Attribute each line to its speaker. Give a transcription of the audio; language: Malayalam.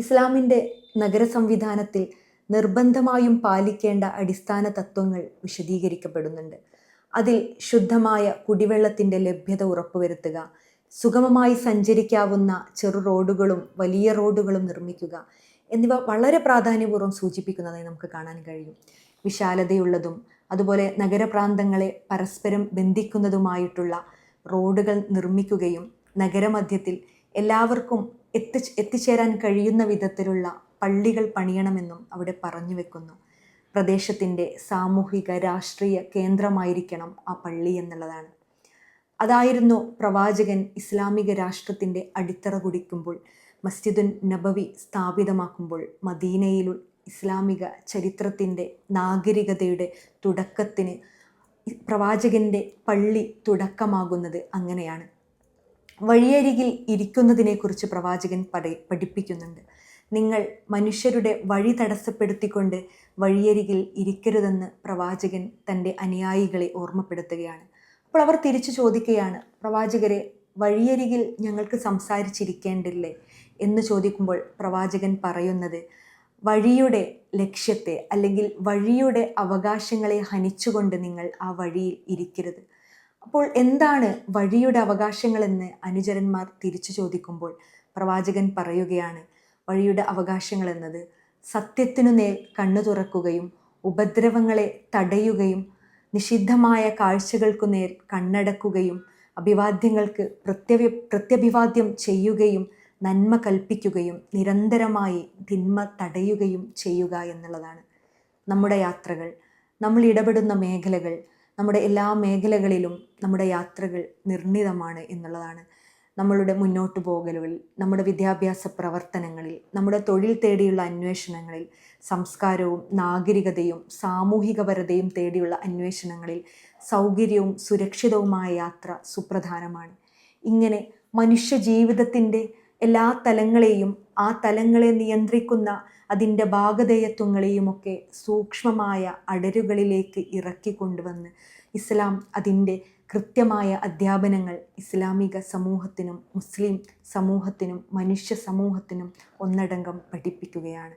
Speaker 1: ഇസ്ലാമിന്റെ നഗര സംവിധാനത്തിൽ നിർബന്ധമായും പാലിക്കേണ്ട അടിസ്ഥാന തത്വങ്ങൾ വിശദീകരിക്കപ്പെടുന്നുണ്ട്. അതിൽ ശുദ്ധമായ കുടിവെള്ളത്തിന്റെ ലഭ്യത ഉറപ്പുവരുത്തുക സുഗമമായി സഞ്ചരിക്കാവുന്ന ചെറു റോഡുകളും വലിയ റോഡുകളും നിർമ്മിക്കുക എന്നിവ വളരെ പ്രാധാന്യപൂർവം സൂചിപ്പിക്കുന്നതായി നമുക്ക് കാണാൻ കഴിയും. വിശാലതയുള്ളതും അതുപോലെ നഗരപ്രാന്തങ്ങളെ പരസ്പരം ബന്ധിക്കുന്നതുമായിട്ടുള്ള റോഡുകൾ നിർമ്മിക്കുകയും നഗരമധ്യത്തിൽ എല്ലാവർക്കും എത്തി എത്തിച്ചേരാൻ കഴിയുന്ന വിധത്തിലുള്ള പള്ളികൾ പണിയണമെന്നും അവിടെ പറഞ്ഞു വെക്കുന്നു. പ്രദേശത്തിന്റെ സാമൂഹിക രാഷ്ട്രീയ കേന്ദ്രമായിരിക്കണം ആ പള്ളി എന്നുള്ളതാണ്. അതായിരുന്നു പ്രവാചകൻ ഇസ്ലാമിക രാഷ്ട്രത്തിന്റെ അടിത്തറ കുടിക്കുമ്പോൾ മസ്ജിദുൻ നബവി സ്ഥാപിതമാക്കുമ്പോൾ മദീനയിൽ ഇസ്ലാമിക ചരിത്രത്തിന്റെ നാഗരികതയുടെ തുടക്കത്തിന് പ്രവാചകന്റെ പള്ളി തുടക്കമാകുന്നത് അങ്ങനെയാണ്. വഴിയരികിൽ ഇരിക്കുന്നതിനെക്കുറിച്ച് പ്രവാചകൻ പഠി പഠിപ്പിക്കുന്നുണ്ട്. നിങ്ങൾ മനുഷ്യരുടെ വഴി തടസ്സപ്പെടുത്തിക്കൊണ്ട് വഴിയരികിൽ ഇരിക്കരുതെന്ന് പ്രവാചകൻ തന്റെ അനുയായികളെ ഓർമ്മപ്പെടുത്തുകയാണ്. അപ്പോൾ അവർ തിരിച്ചു ചോദിക്കുകയാണ് പ്രവാചകരെ വഴിയരികിൽ ഞങ്ങൾക്ക് സംസാരിച്ചിരിക്കേണ്ടില്ലേ എന്ന് ചോദിക്കുമ്പോൾ പ്രവാചകൻ പറയുന്നത് വഴിയുടെ ലക്ഷ്യത്തെ അല്ലെങ്കിൽ വഴിയുടെ അവകാശങ്ങളെ ഹനിച്ചുകൊണ്ട് നിങ്ങൾ ആ വഴിയിൽ ഇരിക്കരുത്. അപ്പോൾ എന്താണ് വഴിയുടെ അവകാശങ്ങളെന്ന് അനുചരന്മാർ തിരിച്ചു ചോദിക്കുമ്പോൾ പ്രവാചകൻ പറയുകയാണ് വഴിയുടെ അവകാശങ്ങൾ എന്നത് സത്യത്തിനു നേൽ കണ്ണു തുറക്കുകയും ഉപദ്രവങ്ങളെ തടയുകയും നിഷിദ്ധമായ കാഴ്ചകൾക്കു നേർ കണ്ണടക്കുകയും അഭിവാദ്യങ്ങൾക്ക് പ്രത്യവി പ്രത്യഭിവാദ്യം ചെയ്യുകയും നന്മ കൽപ്പിക്കുകയും നിരന്തരമായി തിന്മ തടയുകയും ചെയ്യുക എന്നുള്ളതാണ് നമ്മുടെ യാത്രകൾ. നമ്മൾ ഇടപെടുന്ന മേഖലകൾ നമ്മുടെ എല്ലാ മേഖലകളിലും നമ്മുടെ യാത്രകൾ നിർണിതമാണ് എന്നുള്ളതാണ് നമ്മളുടെ മുന്നോട്ട് പോകലുകളിൽ നമ്മുടെ വിദ്യാഭ്യാസ പ്രവർത്തനങ്ങളിൽ നമ്മുടെ തൊഴിൽ തേടിയുള്ള അന്വേഷണങ്ങളിൽ സംസ്കാരവും നാഗരികതയും സാമൂഹികപരതയും തേടിയുള്ള അന്വേഷണങ്ങളിൽ സൗകര്യവും സുരക്ഷിതവുമായ യാത്ര സുപ്രധാനമാണ്. ഇങ്ങനെ മനുഷ്യ ജീവിതത്തിന്റെ എല്ലാ തലങ്ങളെയും ആ തലങ്ങളെ നിയന്ത്രിക്കുന്ന അതിന്റെ ഭാഗധേയത്വങ്ങളെയുമൊക്കെ സൂക്ഷ്മമായ അടരുകളിലേക്ക് ഇറക്കി കൊണ്ടുവന്ന് ഇസ്ലാം അതിന്റെ കൃത്യമായ അധ്യാപനങ്ങൾ ഇസ്ലാമിക സമൂഹത്തിനും മുസ്ലിം സമൂഹത്തിനും മനുഷ്യ സമൂഹത്തിനും ഒന്നടങ്കം പഠിപ്പിക്കുകയാണ്.